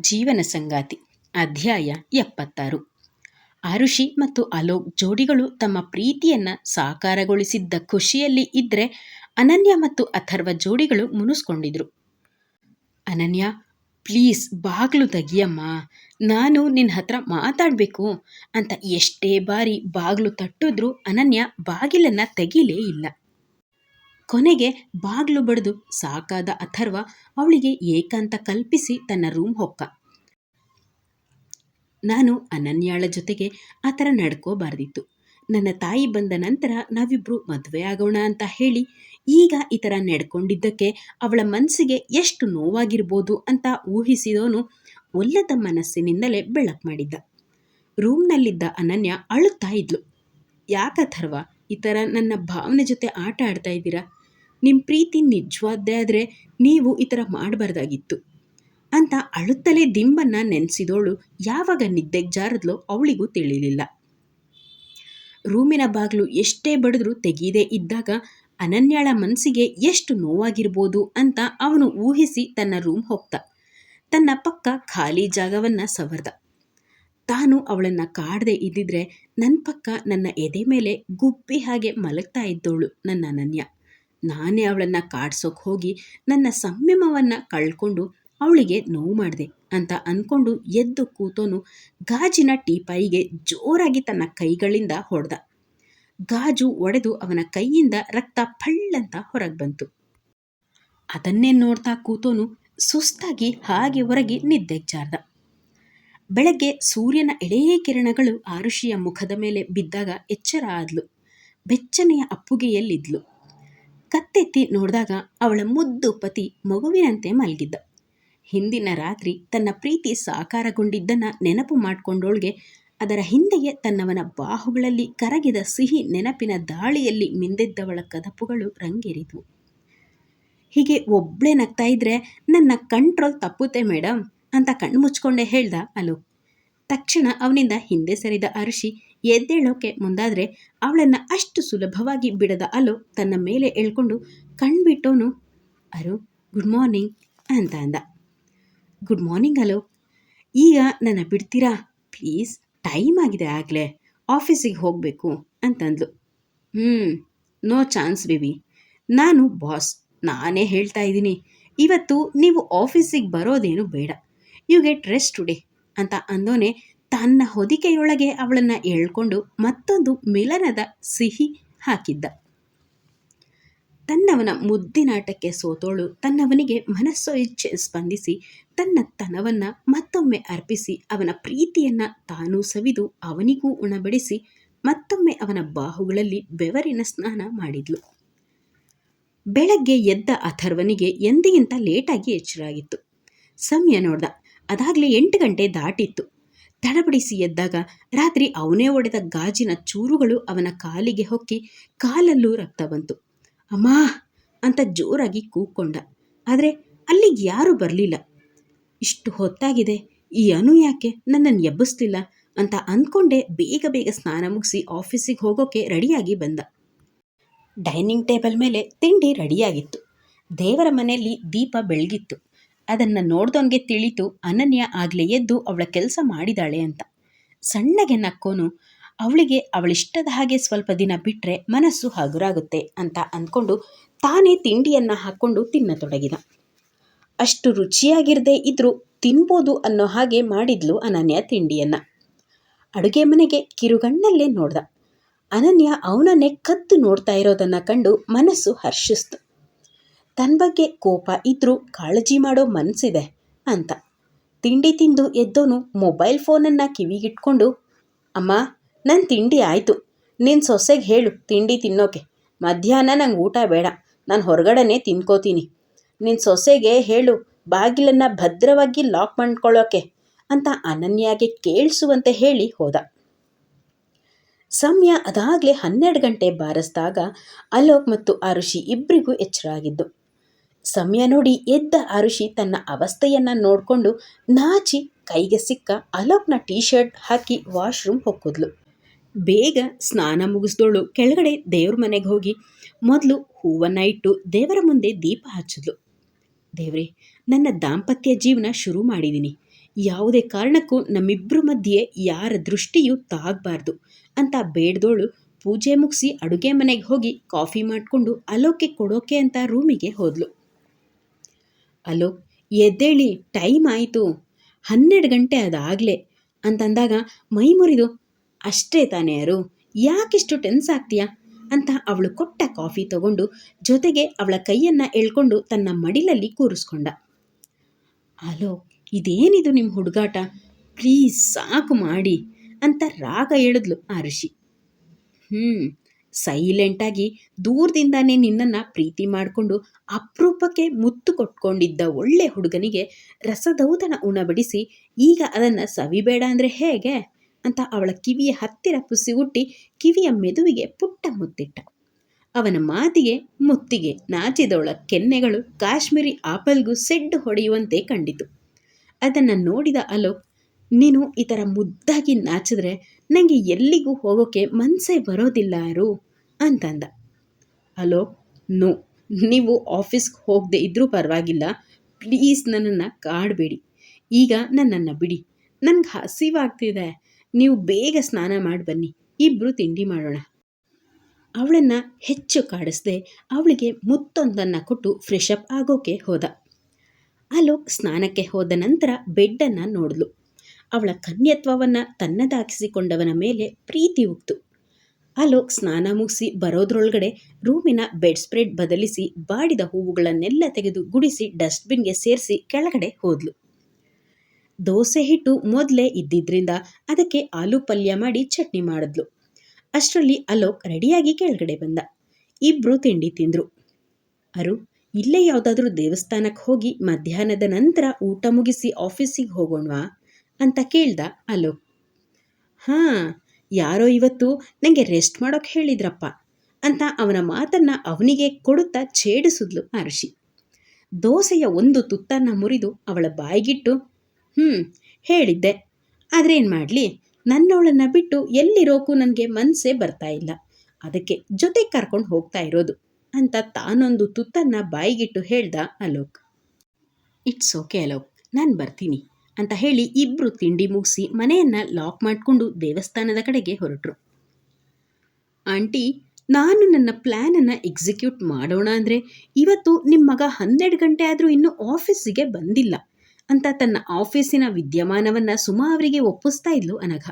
ಜೀವನ ಸಂಗಾತಿ, ಅಧ್ಯಾಯ ಎಪ್ಪತ್ತಾರು. ಆರುಷಿ ಮತ್ತು ಅಲೋಕ್ ಜೋಡಿಗಳು ತಮ್ಮ ಪ್ರೀತಿಯನ್ನ ಸಾಕಾರಗೊಳಿಸಿದ್ದ ಖುಷಿಯಲ್ಲಿ ಇದ್ರೆ ಅನನ್ಯ ಮತ್ತು ಅಥರ್ವ ಜೋಡಿಗಳು ಮುನಿಸ್ಕೊಂಡಿದ್ರು. ಅನನ್ಯ, ಪ್ಲೀಸ್ ಬಾಗ್ಲು ತೆಗಿಯಮ್ಮ, ನಾನು ನಿನ್ನ ಹತ್ರ ಮಾತಾಡಬೇಕು ಅಂತ ಎಷ್ಟೇ ಬಾರಿ ಬಾಗಿಲು ತಟ್ಟಿದ್ರೂ ಅನನ್ಯ ಬಾಗಿಲನ್ನು ತೆಗೀಲೇ ಇಲ್ಲ. ಕೊನೆಗೆ ಬಾಗ್ಲು ಬಡಿದು ಸಾಕಾದ ಅಥರ್ವ ಅವಳಿಗೆ ಏಕಾಂತ ಕಲ್ಪಿಸಿ ತನ್ನ ರೂಮ್ ಹೊಕ್ಕ. ನಾನು ಅನನ್ಯಾಳ ಜೊತೆಗೆ ಆ ಥರ ನಡ್ಕೋಬಾರ್ದಿತ್ತು. ನನ್ನ ತಾಯಿ ಬಂದ ನಂತರ ನಾವಿಬ್ಬರು ಮದುವೆ ಆಗೋಣ ಅಂತ ಹೇಳಿ ಈಗ ಈ ಥರ ನಡ್ಕೊಂಡಿದ್ದಕ್ಕೆ ಅವಳ ಮನಸ್ಸಿಗೆ ಎಷ್ಟು ನೋವಾಗಿರ್ಬೋದು ಅಂತ ಊಹಿಸಿದೋನು ಒಲ್ಲದ ಮನಸ್ಸಿನಿಂದಲೇ ಬೆಳಕು ಮಾಡಿದ್ದ. ರೂಮ್ನಲ್ಲಿದ್ದ ಅನನ್ಯ ಅಳುತ್ತಾ ಇದ್ಲು. ಯಾಕಥರ್ವ ಈ ಥರ ನನ್ನ ಭಾವನೆ ಜೊತೆ ಆಟ ಆಡ್ತಾ ಇದ್ದೀರಾ? ನಿಮ್ಮ ಪ್ರೀತಿ ನಿಜವಾದ್ದೇ ಆದರೆ ನೀವು ಈ ಥರ ಮಾಡಬಾರ್ದಾಗಿತ್ತು. ಅಂತ ಅಳುತ್ತಲೇ ದಿಂಬನ್ನ ನೆನೆಸಿದವಳು ಯಾವಾಗ ನಿದ್ದೆಗೆ ಜಾರದ್ಲೋ ಅವಳಿಗೂ ತಿಳಿಲಿಲ್ಲ. ರೂಮಿನ ಬಾಗಿಲು ಎಷ್ಟೇ ಬಡಿದ್ರೂ ತೆಗೀದೇ ಇದ್ದಾಗ ಅನನ್ಯಾಳ ಮನಸ್ಸಿಗೆ ಎಷ್ಟು ನೋವಾಗಿರ್ಬೋದು ಅಂತ ಅವನು ಊಹಿಸಿ ತನ್ನ ರೂಮ್ ಹೋಗ್ತ. ತನ್ನ ಪಕ್ಕ ಖಾಲಿ ಜಾಗವನ್ನು ಸವರ್ದ. ತಾನು ಅವಳನ್ನು ಕಾಡದೆ ಇದ್ದಿದ್ರೆ ನನ್ನ ಪಕ್ಕ ನನ್ನ ಎದೆ ಮೇಲೆ ಗುಬ್ಬಿ ಹಾಗೆ ಮಲಗ್ತಾ ಇದ್ದವಳು ನನ್ನ ಅನನ್ಯ. ನಾನೇ ಅವಳನ್ನು ಕಾಡ್ಸೋಕೆ ಹೋಗಿ ನನ್ನ ಸಂಯಮವನ್ನು ಕಳ್ಕೊಂಡು ಅವಳಿಗೆ ನೋವು ಮಾಡಿದೆ ಅಂತ ಅಂದ್ಕೊಂಡು ಎದ್ದು ಕೂತೋನು ಗಾಜಿನ ಟೀಪಾಯಿಗೆ ಜೋರಾಗಿ ತನ್ನ ಕೈಗಳಿಂದ ಹೊಡೆದ. ಗಾಜು ಒಡೆದು ಅವನ ಕೈಯಿಂದ ರಕ್ತ ಫಳ್ಳಂತ ಹೊರಗೆ ಬಂತು. ಅದನ್ನೇ ನೋಡ್ತಾ ಕೂತೋನು ಸುಸ್ತಾಗಿ ಹಾಗೆ ಹೊರಗೆ ನಿದ್ದೆಗೆ ಜಾರ್ದ. ಬೆಳಗ್ಗೆ ಸೂರ್ಯನ ಎಳೇ ಕಿರಣಗಳು ಆರುಷಿಯ ಮುಖದ ಮೇಲೆ ಬಿದ್ದಾಗ ಎಚ್ಚರ ಆದ್ಲು. ಬೆಚ್ಚನೆಯ ಅಪ್ಪುಗೆಯಲ್ಲಿದ್ಲು. ಕತ್ತೆತ್ತಿ ನೋಡಿದಾಗ ಅವಳ ಮುದ್ದು ಪತಿ ಮಗುವಿನಂತೆ ಮಲಗಿದ್ದ. ಹಿಂದಿನ ರಾತ್ರಿ ತನ್ನ ಪ್ರೀತಿ ಸಾಕಾರಗೊಂಡಿದ್ದನ್ನು ನೆನಪು ಮಾಡಿಕೊಂಡೋಳ್ಗೆ ಅದರ ಹಿಂದೆಯೇ ತನ್ನವನ ಬಾಹುಗಳಲ್ಲಿ ಕರಗಿದ ಸಿಹಿ ನೆನಪಿನ ದಾಳಿಯಲ್ಲಿ ಮಿಂದೆದ್ದವಳ ಕದಪುಗಳು ರಂಗೇರಿದ್ವು. ಹೀಗೆ ಒಬ್ಳೆ ನಗ್ತಾ ಇದ್ರೆ ನನ್ನ ಕಂಟ್ರೋಲ್ ತಪ್ಪುತ್ತೆ ಮೇಡಮ್ ಅಂತ ಕಣ್ಣು ಮುಚ್ಕೊಂಡೆ ಹೇಳ್ದ ಅಲೋಕ್. ತಕ್ಷಣ ಅವನಿಂದ ಹಿಂದೆ ಸರಿದ ಅರುಷಿ ಎದ್ದೇಳೋಕೆ ಮುಂದಾದರೆ ಅವಳನ್ನ ಅಷ್ಟು ಸುಲಭವಾಗಿ ಬಿಡದ ಅಲೋ ತನ್ನ ಮೇಲೆ ಎಳ್ಕೊಂಡು ಕಣ್ಬಿಟ್ಟೋನು, ಅರು ಗುಡ್ ಮಾರ್ನಿಂಗ್ ಅಂತ ಅಂದ. ಗುಡ್ ಮಾರ್ನಿಂಗ್ ಅಲೋ. ಈಗ ನನ್ನ ಬಿಡ್ತೀರಾ? ಪ್ಲೀಸ್, ಟೈಮ್ ಆಗಿದೆ ಆಗಲೇ. ಆಫೀಸಿಗೆ ಹೋಗಬೇಕು, ಅಂತಂದ್ಲು. ಹ್ಞೂ ನೋ ಚಾನ್ಸ್ ಬೇಬಿ ನಾನು ಬಾಸ್, ನಾನೇ ಹೇಳ್ತಾ ಇದ್ದೀನಿ. ಇವತ್ತು ನೀವು ಆಫೀಸಿಗೆ ಬರೋದೇನು ಬೇಡ. ಯು ಗೆಟ್ ರೆಸ್ಟ್ ಟುಡೇ, ಅಂತ ಅಂದೋನೆ ತನ್ನ ಹೊದಿಕೆಯೊಳಗೆ ಅವಳನ್ನು ಎಳ್ಕೊಂಡು ಮತ್ತೊಂದು ಮಿಲನದ ಸಿಹಿ ಹಾಕಿದ್ದ. ತನ್ನವನ ಮುದ್ದಿನಾಟಕ್ಕೆ ಸೋತೋಳು. ತನ್ನವನಿಗೆ ಮನಸ್ಸು ಇಚ್ಛೆ ಸ್ಪಂದಿಸಿ ತನ್ನ ತನವನ್ನು ಮತ್ತೊಮ್ಮೆ ಅರ್ಪಿಸಿ ಅವನ ಪ್ರೀತಿಯನ್ನ ತಾನೂ ಸವಿದು ಅವನಿಗೂ ಉಣಬಡಿಸಿ ಮತ್ತೊಮ್ಮೆ ಅವನ ಬಾಹುಗಳಲ್ಲಿ ಬೆವರಿನ ಸ್ನಾನ ಮಾಡಿದ್ಲು. ಬೆಳಗ್ಗೆ ಎದ್ದ ಅಥರ್ವನಿಗೆ ಎಂದಿಗಿಂತ ಲೇಟಾಗಿ ಎಚ್ಚರಾಗಿತ್ತು. ಸಮಯ ನೋಡ್ದ. ಅದಾಗಲೇ ಎಂಟು ಗಂಟೆ ದಾಟಿತ್ತು. ತಡಬಡಿಸಿ ಎದ್ದಾಗ ರಾತ್ರಿ ಅವನೇ ಒಡೆದ ಗಾಜಿನ ಚೂರುಗಳು ಅವನ ಕಾಲಿಗೆ ಹೊಕ್ಕಿ ಕಾಲಲ್ಲೂ ರಕ್ತ ಬಂತು. ಅಮ್ಮ ಅಂತ ಜೋರಾಗಿ ಕೂಕ್ಕೊಂಡ ಆದರೆ ಅಲ್ಲಿಗೆ ಯಾರು ಬರಲಿಲ್ಲ. ಇಷ್ಟು ಹೊತ್ತಾಗಿದೆ, ಈ ಅನು ಯಾಕೆ? ನನ್ನನ್ನು ಎಬ್ಬಿಸ್ತಿಲ್ಲ ಅಂತ ಅಂದ್ಕೊಂಡೆ ಬೇಗ ಬೇಗ ಸ್ನಾನ ಮುಗಿಸಿ ಆಫೀಸಿಗೆ ಹೋಗೋಕೆ ರೆಡಿಯಾಗಿ ಬಂದ. ಡೈನಿಂಗ್ ಟೇಬಲ್ ಮೇಲೆ ತಿಂಡಿ ರೆಡಿಯಾಗಿತ್ತು. ದೇವರ ಮನೆಯಲ್ಲಿ ದೀಪ ಬೆಳಗಿತ್ತು. ಅದನ್ನು ನೋಡ್ದವನಿಗೆ ತಿಳಿತು ಅನನ್ಯ ಆಗಲೇ ಎದ್ದು ಅವಳ ಕೆಲಸ ಮಾಡಿದಾಳೆ ಅಂತ. ಸಣ್ಣಗೆ ನಕ್ಕೋನು, ಅವಳಿಗೆ ಅವಳಿಷ್ಟದ ಹಾಗೆ ಸ್ವಲ್ಪ ದಿನ ಬಿಟ್ಟರೆ ಮನಸ್ಸು ಹಗುರಾಗುತ್ತೆ ಅಂತ ಅಂದ್ಕೊಂಡು ತಾನೇ ತಿಂಡಿಯನ್ನು ಹಾಕ್ಕೊಂಡು ತಿನ್ನತೊಡಗಿದ. ಅಷ್ಟು ರುಚಿಯಾಗಿರದೇ ಇದ್ದರೂ ತಿನ್ಬೋದು ಅನ್ನೋ ಹಾಗೆ ಮಾಡಿದ್ಲು ಅನನ್ಯ ತಿಂಡಿಯನ್ನು. ಅಡುಗೆ ಮನೆಗೆ ಕಿರುಗಣ್ಣಲ್ಲೇ ನೋಡ್ದ. ಅನನ್ಯ ಅವನನ್ನೇ ಕದ್ದು ನೋಡ್ತಾ ಇರೋದನ್ನು ಕಂಡು ಮನಸ್ಸು ಹರ್ಷಿಸ್ತು. ತನ್ನ ಬಗ್ಗೆ ಕೋಪ ಇದ್ದರೂ ಕಾಳಜಿ ಮಾಡೋ ಮನಸ್ಸಿದೆ ಅಂತ. ತಿಂಡಿ ತಿಂದು ಎದ್ದೋನು ಮೊಬೈಲ್ ಫೋನನ್ನು ಕಿವಿಗಿಟ್ಕೊಂಡು, ಅಮ್ಮ ನನ್ನ ತಿಂಡಿ ಆಯಿತು. ನಿನ್ನ ಸೊಸೆಗೆ ಹೇಳು ತಿಂಡಿ ತಿನ್ನೋಕೆ. ಮಧ್ಯಾಹ್ನ ನಂಗೆ ಊಟ ಬೇಡ. ನಾನು ಹೊರಗಡೆನೇ ತಿನ್ಕೋತೀನಿ. ನಿನ್ನ ಸೊಸೆಗೆ ಹೇಳು ಬಾಗಿಲನ್ನು ಭದ್ರವಾಗಿ ಲಾಕ್ ಮಾಡ್ಕೊಳ್ಳೋಕೆ ಅಂತ ಅನನ್ಯಾಗೆ ಕೇಳಿಸುವಂತೆ ಹೇಳಿ ಹೋದ. ಸಮಯ ಅದಾಗಲೇ ಹನ್ನೆರಡು ಗಂಟೆ ಬಾರಿಸಿದಾಗ ಅಲೋಕ್ ಮತ್ತು ಆರುಷಿ ಇಬ್ಬರಿಗೂ ಎಚ್ಚರ ಆಗಿದ್ದು ಸಮಯ ನೋಡಿ ಎದ್ದ ಅರುಷಿ ತನ್ನ ಅವಸ್ಥೆಯನ್ನು ನೋಡಿಕೊಂಡು ನಾಚಿ ಕೈಗೆ ಸಿಕ್ಕ ಅಲೋಕ್ನ ಟೀ ಶರ್ಟ್ ಹಾಕಿ ವಾಶ್ರೂಮ್ ಹೊಕ್ಕಿದ್ಲು. ಬೇಗ ಸ್ನಾನ ಮುಗಿಸ್ದೋಳು. ಕೆಳಗಡೆ ದೇವ್ರ ಮನೆಗೆ ಹೋಗಿ ಮೊದಲು ಹೂವನ್ನು ಇಟ್ಟು ದೇವರ ಮುಂದೆ ದೀಪ ಹಚ್ಚಿದ್ಲು. ದೇವ್ರಿ, ನನ್ನ ದಾಂಪತ್ಯ ಜೀವನ ಶುರು ಮಾಡಿದ್ದೀನಿ ಯಾವುದೇ ಕಾರಣಕ್ಕೂ ನಮ್ಮಿಬ್ಬರ ಮಧ್ಯೆ ಯಾರ ದೃಷ್ಟಿಯೂ ತಾಗಬಾರ್ದು ಅಂತ ಬೇಡ್ದೋಳು ಪೂಜೆ ಮುಗಿಸಿ ಅಡುಗೆ ಮನೆಗೆ ಹೋಗಿ ಕಾಫಿ ಮಾಡಿಕೊಂಡು ಅಲೋಕೆ ಕೊಡೋಕೆ ಅಂತ ರೂಮಿಗೆ ಹೋದ್ಲು. ಅಲೋಕ್ ಎದ್ದೇಳಿ, ಟೈಮ್ ಆಯಿತು. ಹನ್ನೆರಡು ಗಂಟೆ ಅದಾಗಲೇ ಅಂತಂದಾಗ ಮೈ ಮುರಿದು, ಅಷ್ಟೇ ತಾನೇ ಯಾರು ಯಾಕಿಷ್ಟು ಟೆನ್ಸ್ ಆಗ್ತೀಯಾ? ಅಂತ ಅವಳು ಕೊಟ್ಟ ಕಾಫಿ ತಗೊಂಡು ಜೊತೆಗೆ ಅವಳ ಕೈಯನ್ನು ಎಳ್ಕೊಂಡು ತನ್ನ ಮಡಿಲಲ್ಲಿ ಕೂರಿಸ್ಕೊಂಡ. ಅಲೋ, ಇದೇನಿದು ನಿಮ್ಮ ಹುಡುಗಾಟ? ಪ್ಲೀಸ್ ಸಾಕು ಮಾಡಿ ಅಂತ ರಾಗ ಹೇಳಿದ್ಲು ಆ ಋಷಿ. ಹ್ಞೂ ಸೈಲೆಂಟಾಗಿ ದೂರದಿಂದಾನೇ ನಿನ್ನನ್ನು ಪ್ರೀತಿ ಮಾಡಿಕೊಂಡು ಅಪರೂಪಕ್ಕೆ ಮುತ್ತು ಕೊಟ್ಕೊಂಡಿದ್ದ ಒಳ್ಳೆ ಹುಡುಗನಿಗೆ ರಸದೌತನ ಉಣಬಡಿಸಿ, ಈಗ ಅದನ್ನು ಸವಿಬೇಡ ಅಂದರೆ ಹೇಗೆ? ಅಂತ ಅವಳ ಕಿವಿಯ ಹತ್ತಿರ ಪುಸಿ ಹುಟ್ಟಿ ಕಿವಿಯ ಮೆದುವಿಗೆ ಪುಟ್ಟ ಮುತ್ತಿಟ್ಟ. ಅವನ ಮಾತಿಗೆ, ಮುತ್ತಿಗೆ ನಾಚಿದವಳ ಕೆನ್ನೆಗಳು ಕಾಶ್ಮೀರಿ ಆಪಲ್ಗೂ ಸೆಡ್ಡು ಹೊಡೆಯುವಂತೆ ಕಂಡಿತು. ಅದನ್ನು ನೋಡಿದ ಅಲೋಕ್, ನೀನು ಈ ಥರ ಮುದ್ದಾಗಿ ನಾಚಿದ್ರೆ ನನಗೆ ಎಲ್ಲಿಗೂ ಹೋಗೋಕ್ಕೆ ಮನಸ್ಸೇ ಬರೋದಿಲ್ಲ ಯಾರು? ಅಂತಂದ. ಅಲೋಕ್ ನೋ, ನೀವು ಆಫೀಸ್ಗೆ ಹೋಗದೆ ಇದ್ದರೂ ಪರವಾಗಿಲ್ಲ. ಪ್ಲೀಸ್ ನನ್ನನ್ನು ಕಾಡಬೇಡಿ. ಈಗ ನನ್ನನ್ನು ಬಿಡಿ. ನನಗೆ ಹಸಿವಾಗ್ತಿದೆ. ನೀವು ಬೇಗ ಸ್ನಾನ ಮಾಡಿ ಬನ್ನಿ. ಇಬ್ಬರು ತಿಂಡಿ ಮಾಡೋಣ. ಅವಳನ್ನು ಹೆಚ್ಚು ಕಾಡಿಸ್ದೆ ಅವಳಿಗೆ ಮುತ್ತೊಂದನ್ನು ಕೊಟ್ಟು ಫ್ರೆಶ್ ಅಪ್ ಆಗೋಕೆ ಹೋದ. ಅಲೋಕ್ ಸ್ನಾನಕ್ಕೆ ಹೋದ ನಂತರ ಬೆಡ್ಡನ್ನು ನೋಡಿದ್ಲು. ಅವಳ ಕನ್ಯತ್ವವನ್ನು ತನ್ನದಾಗಿಸಿಕೊಂಡವನ ಮೇಲೆ ಪ್ರೀತಿ ಉಕ್ತು. ಅಲೋಕ್ ಸ್ನಾನ ಮುಗಿಸಿ ಬರೋದ್ರೊಳಗಡೆ ರೂಮಿನ ಬೆಡ್ ಸ್ಪ್ರೆಡ್ ಬದಲಿಸಿ ಬಾಡಿದ ಹೂವುಗಳನ್ನೆಲ್ಲ ತೆಗೆದು ಗುಡಿಸಿ ಡಸ್ಟ್ಬಿನ್ಗೆ ಸೇರಿಸಿ ಕೆಳಗಡೆ ಹೋದ್ಲು. ದೋಸೆ ಹಿಟ್ಟು ಮೊದಲೇ ಇದ್ದಿದ್ರಿಂದ ಅದಕ್ಕೆ ಆಲೂ ಪಲ್ಯ ಮಾಡಿ ಚಟ್ನಿ ಮಾಡಿದ್ಲು. ಅಷ್ಟರಲ್ಲಿ ಅಲೋಕ್ ರೆಡಿಯಾಗಿ ಕೆಳಗಡೆ ಬಂದ. ಇಬ್ರು ತಿಂಡಿ ತಿಂದರು. ಅರು, ಇಲ್ಲೇ ಯಾವುದಾದ್ರೂ ದೇವಸ್ಥಾನಕ್ಕೆ ಹೋಗಿ ಮಧ್ಯಾಹ್ನದ ನಂತರ ಊಟ ಮುಗಿಸಿ ಆಫೀಸಿಗೆ ಹೋಗೋಣವಾ? ಅಂತ ಕೇಳ್ದ ಅಲೋಕ್ ಹಾಂ, ಯಾರೋ ಇವತ್ತು ನನಗೆ ರೆಸ್ಟ್ ಮಾಡೋಕೆ ಹೇಳಿದ್ರಪ್ಪ ಅಂತ ಅವನ ಮಾತನ್ನು ಅವನಿಗೆ ಕೊಡುತ್ತಾ ಛೇಡಿಸಿದ್ಲು ಅರ್ಷಿ. ದೋಸೆಯ ಒಂದು ತುತ್ತನ್ನು ಮುರಿದು ಅವಳ ಬಾಯಿಗಿಟ್ಟು ಹ್ಞೂ ಹೇಳಿದ್ದೆ. ಆದರೆ ಏನು ಮಾಡಲಿ ನನ್ನವಳನ್ನು ಬಿಟ್ಟು ಎಲ್ಲಿರೋಕು ನನಗೆ ಮನಸ್ಸೇ ಬರ್ತಾ ಇಲ್ಲ. ಅದಕ್ಕೆ ಜೊತೆ ಕರ್ಕೊಂಡು ಹೋಗ್ತಾ ಇರೋದು ಅಂತ ತಾನೊಂದು ತುತ್ತನ್ನು ಬಾಯಿಗಿಟ್ಟು ಹೇಳ್ದ ಅಲೋಕ್. ಇಟ್ಸ್ ಓಕೆ ಅಲೋಕ್, ನಾನು ಬರ್ತೀನಿ. ಅಂತ ಹೇಳಿ ಇಬ್ಬರು ತಿಂಡಿ ಮುಗಿಸಿ ಮನೆಯನ್ನು ಲಾಕ್ ಮಾಡಿಕೊಂಡು ದೇವಸ್ಥಾನದ ಕಡೆಗೆ ಹೊರಟರು. ಆಂಟಿ, ನಾನು ನನ್ನ ಪ್ಲ್ಯಾನನ್ನು ಎಕ್ಸಿಕ್ಯೂಟ್ ಮಾಡೋಣ ಅಂದರೆ ಇವತ್ತು ನಿಮ್ಮ ಮಗ ಹನ್ನೆರಡು ಗಂಟೆ ಆದರೂ ಇನ್ನೂ ಆಫೀಸಿಗೆ ಬಂದಿಲ್ಲ ಅಂತ ತನ್ನ ಆಫೀಸಿನ ವಿದ್ಯಮಾನವನ್ನು ಸುಮಾ ಅವರಿಗೆ ಒಪ್ಪಿಸ್ತಾ ಇದ್ಲು ಅನಘ.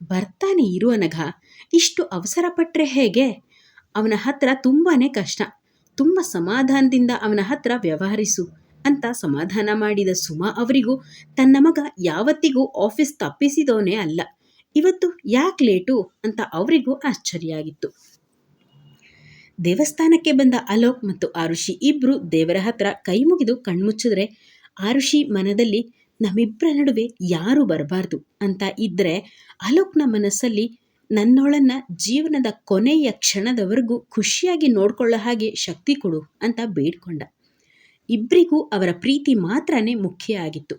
ಬರ್ತಾನೆ ಇರು ಅನಘ, ಇಷ್ಟು ಅವಸರ ಪಟ್ಟರೆ ಹೇಗೆ? ಅವನ ಹತ್ರ ತುಂಬಾ ಕಷ್ಟ. ತುಂಬ ಸಮಾಧಾನದಿಂದ ಅವನ ಹತ್ರ ವ್ಯವಹರಿಸು. ಅಂತ ಸಮಾಧಾನ ಮಾಡಿದ ಸುಮಾ ಅವರಿಗೂ ತನ್ನ ಮಗ ಯಾವತ್ತಿಗೂ ಆಫೀಸ್ ತಪ್ಪಿಸಿದೋನೇ ಅಲ್ಲ. ಇವತ್ತು ಯಾಕೆ ಲೇಟು ಅಂತ ಅವರಿಗೂ ಆಶ್ಚರ್ಯ ಆಗಿತ್ತು. ದೇವಸ್ಥಾನಕ್ಕೆ ಬಂದ ಅಲೋಕ್ ಮತ್ತು ಆರುಷಿ ಇಬ್ಬರು ದೇವರ ಹತ್ರ ಕೈ ಮುಗಿದು ಕಣ್ಮುಚ್ಚಿದ್ರೆ ಆರುಷಿ ಮನದಲ್ಲಿ ನಮ್ಮಿಬ್ಬರ ನಡುವೆ ಯಾರು ಬರಬಾರ್ದು ಅಂತ ಇದ್ದರೆ ಅಲೋಕ್ನ ಮನಸ್ಸಲ್ಲಿ ನನ್ನೊಳನ್ನ ಜೀವನದ ಕೊನೆಯ ಕ್ಷಣದವರೆಗೂ ಖುಷಿಯಾಗಿ ನೋಡ್ಕೊಳ್ಳೋ ಹಾಗೆ ಶಕ್ತಿ ಕೊಡು ಅಂತ ಬೇಡ್ಕೊಂಡ. ಇಬ್ಬರಿಗೂ ಅವರ ಪ್ರೀತಿ ಮಾತ್ರನೇ ಮುಖ್ಯ ಆಗಿತ್ತು.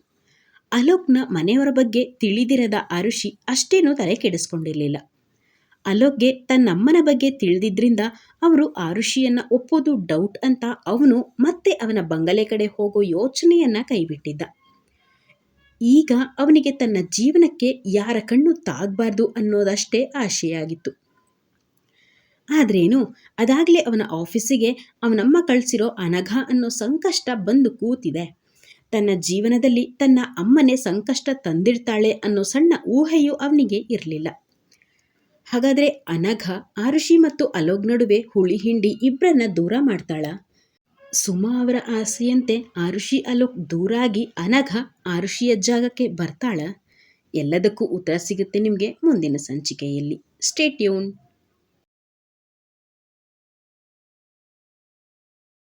ಅಲೋಕ್ನ ಮನೆಯವರ ಬಗ್ಗೆ ತಿಳಿದಿರದ ಆರುಷಿ ಅಷ್ಟೇನೂ ತಲೆ ಕೆಡಿಸ್ಕೊಂಡಿರಲಿಲ್ಲ. ಅಲೋಕ್ಗೆ ತನ್ನಮ್ಮನ ಬಗ್ಗೆ ತಿಳಿದಿದ್ರಿಂದ ಅವರು ಆರುಷಿಯನ್ನ ಒಪ್ಪೋದು ಡೌಟ್ ಅಂತ ಅವನು ಮತ್ತೆ ಅವನ ಬಂಗಲೆ ಕಡೆ ಹೋಗೋ ಯೋಚನೆಯನ್ನು ಕೈಬಿಟ್ಟಿದ್ದ. ಈಗ ಅವನಿಗೆ ತನ್ನ ಜೀವನಕ್ಕೆ ಯಾರ ಕಣ್ಣು ತಾಗಬಾರ್ದು ಅನ್ನೋದಷ್ಟೇ ಆಶೆಯಾಗಿತ್ತು. ಆದ್ರೇನು? ಅದಾಗಲೇ ಅವನ ಆಫೀಸಿಗೆ ಅವನಮ್ಮ ಕಳಿಸಿರೋ ಅನಘ ಅನ್ನೋ ಸಂಕಷ್ಟ ಬಂದು ಕೂತಿದೆ. ತನ್ನ ಜೀವನದಲ್ಲಿ ತನ್ನ ಅಮ್ಮನೇ ಸಂಕಷ್ಟ ತಂದಿರ್ತಾಳೆ ಅನ್ನೋ ಸಣ್ಣ ಊಹೆಯೂ ಅವನಿಗೆ ಇರಲಿಲ್ಲ. ಹಾಗಾದರೆ ಅನಘ, ಆರುಷಿ ಮತ್ತು ಅಲೋಗ್ ನಡುವೆ ಹುಳಿ ಹಿಂಡಿ ಇಬ್ಬರನ್ನ ದೂರ ಮಾಡ್ತಾಳ? ಸುಮಾ ಅವರ ಆಸೆಯಂತೆ ಆರುಷಿ ಅಲೋಕ್ ದೂರಾಗಿ ಅನಘ ಆರುಷಿಯ ಜಾಗಕ್ಕೆ ಬರ್ತಾಳ? ಎಲ್ಲದಕ್ಕೂ ಉತ್ತರ ಸಿಗುತ್ತೆ ನಿಮಗೆ ಮುಂದಿನ ಸಂಚಿಕೆಯಲ್ಲಿ. ಸ್ಟೇಟ್ಯೂನ್